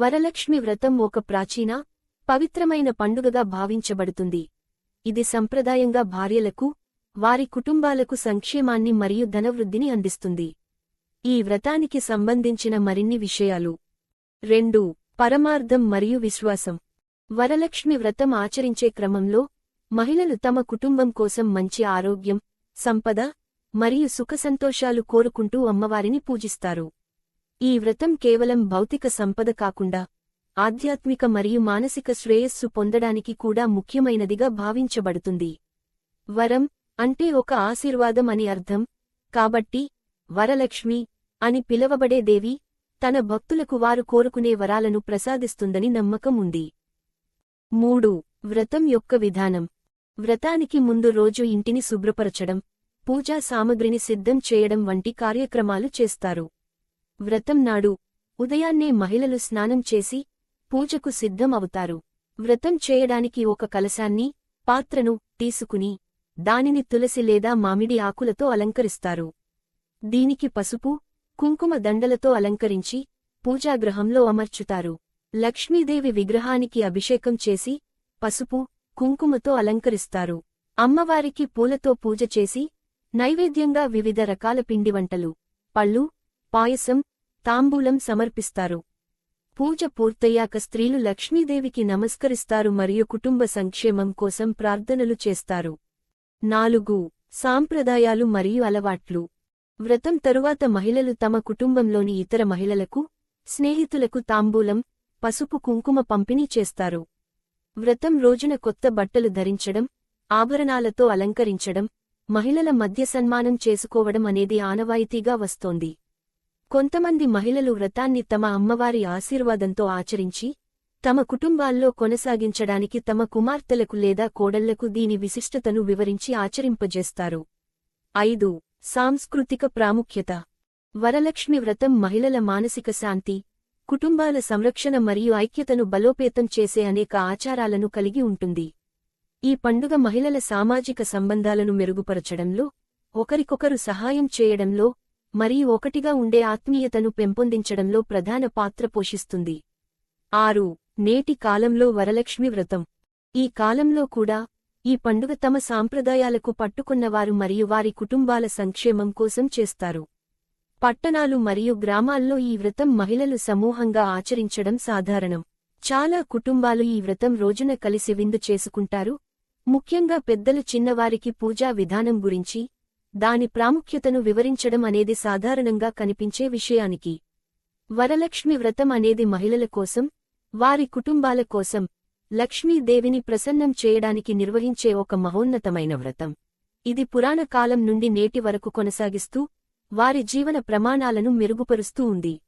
వరలక్ష్మి వ్రతం ఒక ప్రాచీన పవిత్రమైన పండుగగా భావించబడుతుంది. ఇది సంప్రదాయంగా భార్యలకు వారి కుటుంబాలకు సంక్షేమాన్ని మరియు ధనవృద్ధిని అందిస్తుంది. ఈ వ్రతానికి సంబంధించిన మరిన్ని విషయాలు. రెండు. పరమార్థం మరియు విశ్వాసం. వరలక్ష్మి వ్రతం ఆచరించే క్రమంలో మహిళలు తమ కుటుంబం కోసం మంచి ఆరోగ్యం సంపద మరియు సుఖసంతోషాలు కోరుకుంటూ అమ్మవారిని పూజిస్తారు. ఈ వ్రతం కేవలం భౌతిక సంపద కాకుండా ఆధ్యాత్మిక మరియు మానసిక శ్రేయస్సు పొందడానికి కూడా ముఖ్యమైనదిగా భావించబడుతుంది. వరం అంటే ఒక ఆశీర్వాదం అని అర్థం. కాబట్టి వరలక్ష్మి అని పిలవబడే దేవి తన భక్తులకు వారు కోరుకునే వరాలను ప్రసాదిస్తుందని నమ్మకం ఉంది. మూడు వ్రతం యొక్క విధానం. వ్రతానికి ముందు రోజు ఇంటిని శుభ్రపరచడం పూజా సామగ్రిని సిద్ధం చేయడం వంటి కార్యక్రమాలు చేస్తారు. వ్రతం నాడు ఉదయాన్నే మహిళలు స్నానం చేసి పూజకు సిద్ధం అవుతారు వ్రతం చేయడానికి ఒక కలశాన్ని పాత్రను తీసుకుని దానిని తులసి లేదా మామిడి ఆకులతో అలంకరిస్తారు. దీనికి పసుపు కుంకుమ దండలతో అలంకరించి పూజాగ్రహంలో అమర్చుతారు. లక్ష్మీదేవి విగ్రహానికి అభిషేకం చేసి పసుపు కుంకుమతో అలంకరిస్తారు. అమ్మవారికి పూలతో పూజ చేసి నైవేద్యంగా వివిధ రకాల పిండివంటలు పళ్ళు పాయసం తాంబూలం సమర్పిస్తారు. పూజ పూర్తయ్యాక స్త్రీలు లక్ష్మీదేవికి నమస్కరిస్తారు మరియు కుటుంబ సంక్షేమం కోసం ప్రార్థనలు చేస్తారు. నాలుగు సాంప్రదాయాలు మరియు అలవాట్లు. వ్రతం తరువాత మహిళలు తమ కుటుంబంలోని ఇతర మహిళలకు స్నేహితులకు తాంబూలం పసుపు కుంకుమ పంపిణీ చేస్తారు. వ్రతం రోజున కొత్త బట్టలు ధరించడం ఆభరణాలతో అలంకరించడం మహిళల మధ్య సన్మానం చేసుకోవడం అనేది ఆనవాయితీగా వస్తోంది. కొంతమంది మహిళలు వ్రతాన్ని తమ అమ్మవారి ఆశీర్వాదంతో ఆచరించి తమ కుటుంబాల్లో కొనసాగించడానికి తమ కుమార్తెలకు లేదా కోడళ్ళకు దీని విశిష్టతను వివరించి ఆచరింపజేస్తారు. ఐదు. సాంస్కృతిక ప్రాముఖ్యత. వరలక్ష్మి వ్రతం మహిళల మానసిక శాంతి కుటుంబాల సంరక్షణ మరియు ఐక్యతను బలోపేతం చేసే అనేక ఆచారాలను కలిగి ఉంటుంది. ఈ పండుగ మహిళల సామాజిక సంబంధాలను మెరుగుపరచడంలో ఒకరికొకరు సహాయం చేయడంలో మరి ఒకటిగా ఉండే ఆత్మీయతను పెంపొందించడంలో ప్రధాన పాత్ర పోషిస్తుంది. ఆరు నేటి కాలంలో వరలక్ష్మి వ్రతం. ఈ కాలంలో కూడా ఈ పండుగ తమ సాంప్రదాయాలకు పట్టుకున్నవారు మరియు వారి కుటుంబాల సంక్షేమం కోసం చేస్తారు. పట్టణాలు మరియు గ్రామాల్లో ఈ వ్రతం మహిళలు సమూహంగా ఆచరించడం సాధారణం. చాలా కుటుంబాలు ఈ వ్రతం రోజున కలిసి విందు చేసుకుంటారు. ముఖ్యంగా పెద్దలు చిన్నవారికి పూజా విధానం గురించి దాని ప్రాముఖ్యతను వివరించడం అనేది సాధారణంగా కనిపించే విషయానికి. వరలక్ష్మి వ్రతం అనేది మహిళల కోసం వారి కుటుంబాల కోసం లక్ష్మీదేవిని ప్రసన్నం చేయడానికి నిర్వహించే ఒక మహోన్నతమైన వ్రతం. ఇది పురాణ కాలం నుండి నేటి వరకు కొనసాగిస్తూ వారి జీవన ప్రమాణాలను మెరుగుపరుస్తూ ఉంది.